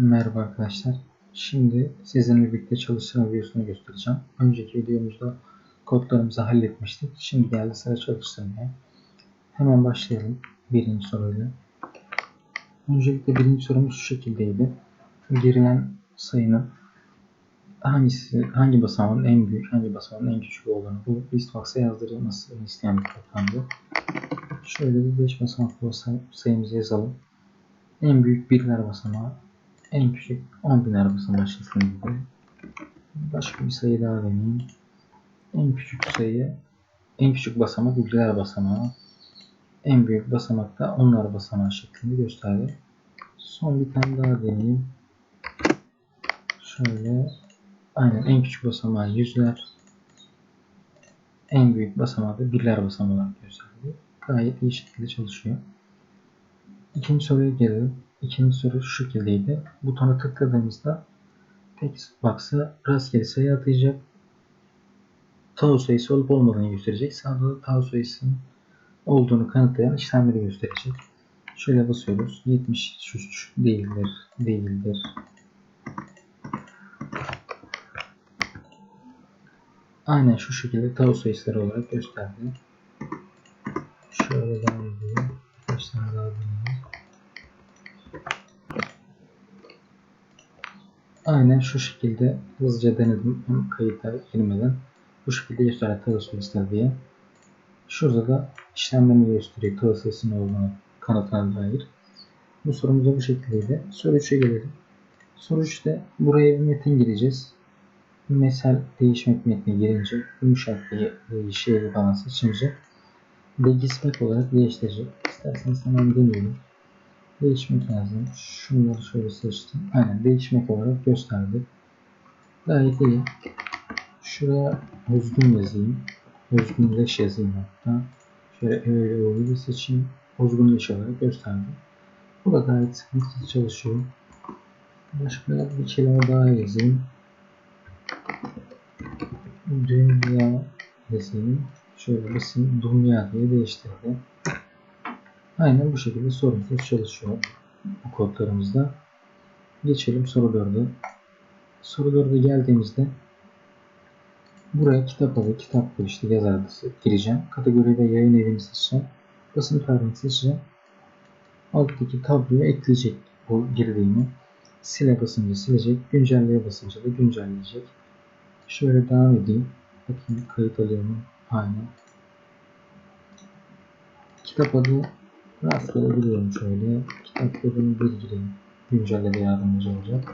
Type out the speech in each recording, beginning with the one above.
Merhaba arkadaşlar. Şimdi sizinle birlikte çalıştırma videosunu göstereceğim. Önceki videomuzda kodlarımızı halletmiştik. Şimdi geldi sıra çalıştırmaya. Hemen başlayalım birinci soruyla. Öncelikle birinci sorumuz şu şekildeydi. Girilen sayının hangisi, hangi basamağın en büyük, hangi basamağın en küçük olduğunu bu listbox'a yazdırılmasını isteyen bir kodlandı. Şöyle bir 5 basamaklı sayımızı yazalım. En büyük birler basamağı en küçük 10 biner basamağı şeklinde. Başka bir sayı daha deneyeyim. En küçük sayı, en küçük basamak birler basamağı. En büyük basamak da onlar basamağı şeklinde gösterdi. Son bir tane daha deneyeyim. Şöyle aynen en küçük basamağı yüzler. En büyük basamağı da birler basamağı gösterdi. Gayet iyi şekilde çalışıyor. İkinci soruya gelelim. İkinci soru şu şekildeydi. Butona tıkladığımızda text box'a rastgele sayı atayacak. Tau sayısı olup olmadığını gösterecek. Sağda da tau sayısının olduğunu kanıtlayan işlemleri gösterecek. Şöyle basıyoruz. 73 değildir, değildir. Aynen şu şekilde tau sayıları olarak gösterdi. Aynen şu şekilde hızlıca denedim hem kayıta girmeden. Bu şekilde gösteren tağ sayısı diye. Şurada da işlemlerini gösteriyor tağ sayısının olduğunu kanıtına dair. Bu sorumuz da bu şekildeydi. Soru 3'e gelelim. Soru 3'te buraya bir metin gireceğiz. Mesel değişmek metni girince yumuşak bir şey falan seçince değişmek olarak değiştirecek. İsterseniz hemen deneyelim. Değişmek lazım. Şunları şöyle seçtim. Aynen değişmek olarak gösterdi. Gayet iyi. Şuraya özgün yazayım. Özgünleş yazayım hatta. Şöyle öyle öyle seçeyim. Özgünleş olarak gösterdi. Bu da gayet sıkıntılı çalışıyor. Başka bir kelime daha yazayım. Dünya yazayım. Şöyle basayım. Dünya diye değiştirdi. Aynen bu şekilde sorunsuz çalışıyor bu kodlarımızda. Geçelim soru 4'e. Soru 4'e geldiğimizde buraya kitap adı, kitap işte yazar adısı gireceğim. Kategori ve yayın evini seçeceğim. Basın tarihini seçeceğim. Alttaki tabloya ekleyecek bu girdiğimi. Sile basınca silecek. Güncelleye basınca da güncelleyecek. Şöyle devam edeyim. Bakayım kayıt alıyor mu? Aynen. Kitap adı Rastgele biliyorum şöyle. Kitap kodunu bilgileyim. Güncelleme yardımcı olacak.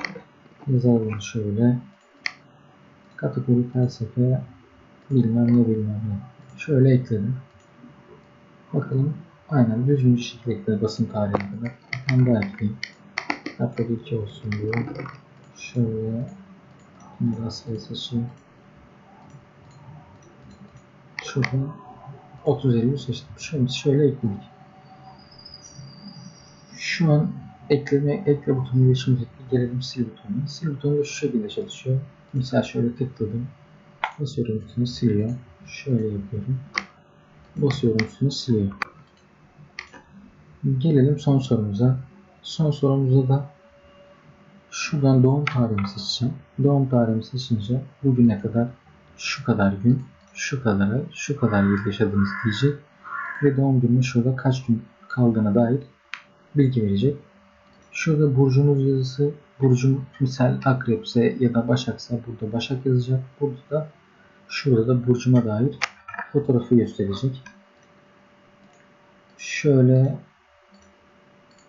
Yazalım şöyle. Kategori felsefe bilmem ne bilmem ne. Şöyle ekledim. Bakalım aynen düzgün bir şekilde basın tarihine kadar. Bir tane daha ekleyeyim. Kitap kodu 2 olsun diyor. Şöyle rastgele seçeyim. Şurada 30 Eylül seçtim. Şimdi şöyle ekledik. Şu an ekleme ekle butonuyla şimdi gelelim sil butonuna. Sil butonu şu şekilde çalışıyor. Mesela şöyle tıkladım. Basıyorum üstüne siliyor. Şöyle yapıyorum. Basıyorum üstüne siliyor. Gelelim son sorumuza. Son sorumuzda da şuradan doğum tarihimi seçeceğim. Doğum tarihimi seçince bugüne kadar şu kadar gün, şu kadar şu kadar yıl yaşadınız diyecek. Ve doğum günü şurada kaç gün kaldığına dair bilgi verecek. Şurada burcunuz yazısı, burcun misal akrepse ya da başaksa burada başak yazacak. Burada da şurada da burcuma dair fotoğrafı gösterecek. Şöyle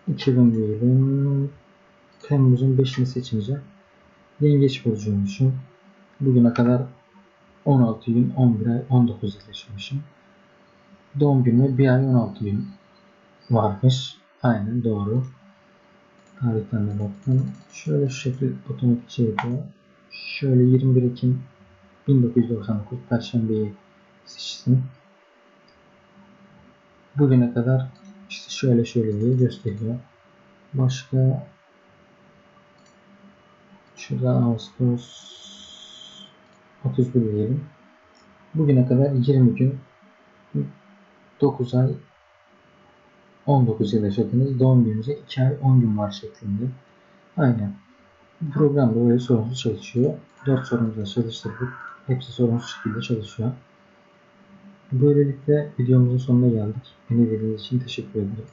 2000 diyelim. Temmuz'un 5'ini seçince Yengeç burcuymuşum. Bugüne kadar 16 gün 11 ay 19 yıl yaşamışım. Doğum günü 1 ay 16 gün varmış. Aynen doğru. Tarihten baktım. Şöyle şu şekilde otomatik şey yapıyor. Şöyle 21 Ekim 1999 Perşembe'yi seçtim. Bugüne kadar işte şöyle şöyle diye gösteriyor. Başka şurada Ağustos 31 diyelim. Bugüne kadar 20 gün 9 ay 19 yıl yaşadınız. Doğum gününüze 2 ay 10 gün var şeklinde. Aynen. Bu program da böyle sorunsuz çalışıyor. 4 sorumuzu da çalıştırdık. Hepsi sorunsuz şekilde çalışıyor. Böylelikle videomuzun sonuna geldik. Beni izlediğiniz için teşekkür ederim.